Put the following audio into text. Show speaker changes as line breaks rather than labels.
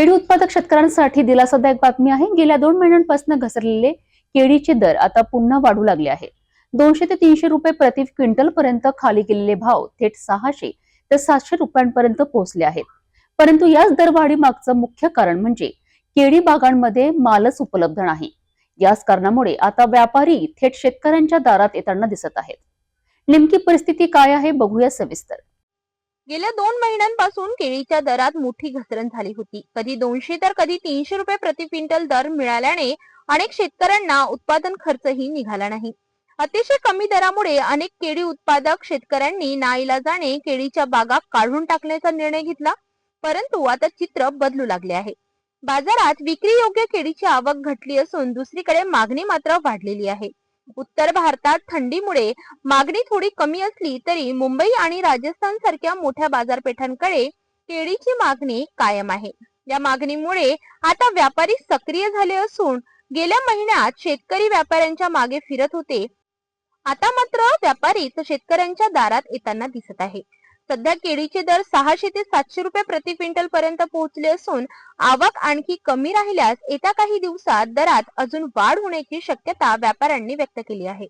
केळी उत्पादक शेतकऱ्यांसाठी दिलासादायक बातमी आहे. गेल्या दोन महिन्यांपासून घसरलेले केळीचे दर आता पुन्हा वाढू लागले आहे. दोनशे ते तीनशे रुपये प्रति क्विंटल पर्यंत खाली गेलेले भाव थेट सहाशे ते सातशे रुपयांपर्यंत पोहोचले आहेत. परंतु याच दरवाढी मागचं मुख्य कारण म्हणजे केळी बागांमध्ये मालच उपलब्ध नाही. याच कारणामुळे आता व्यापारी थेट शेतकऱ्यांच्या दारात येताना दिसत आहेत. नेमकी परिस्थिती काय आहे बघूया सविस्तर.
गेल्या दोन महिन्यांपासून केळीच्या दरात मोठी घसरण झाली होती. कधी दोनशे तर कधी तीनशे रुपये प्रति क्विंटल दर मिळाल्याने अनेक शेतकऱ्यांना उत्पादन खर्चही निघाला नाही. अतिशय कमी दरामुळे अनेक केळी उत्पादक शेतकऱ्यांनी नाईलाजाने केळीच्या बागा काढून टाकण्याचा निर्णय घेतला परंतु आता चित्र बदलू लागले आहे. बाजारात विक्री योग्य केळीची आवक घटली असून दुसरीकडे मागणी मात्र वाढलेली आहे. उत्तर भारतात थंडीमुळे मागणी थोडी कमी असली तरी मुंबई आणि राजस्थान सारख्या मोठ्या बाजारपेठांकडे केळीची मागणी कायम आहे. या मागणीमुळे आता व्यापारी सक्रिय झाले असून गेल्या महिन्यात शेतकरी व्यापाऱ्यांच्या मागे फिरत होते. आता मात्र व्यापारीच शेतकऱ्यांच्या दारात येताना दिसत आहे. सध्या केळीचे दर सहाशे ते सातशे रुपये प्रति क्विंटल पर्यंत पोहोचले असून आवक आणखी कमी राहिल्यास येत्या काही दिवसात दरात अजून वाढ होण्याची शक्यता व्यापाऱ्यांनी व्यक्त केली आहे.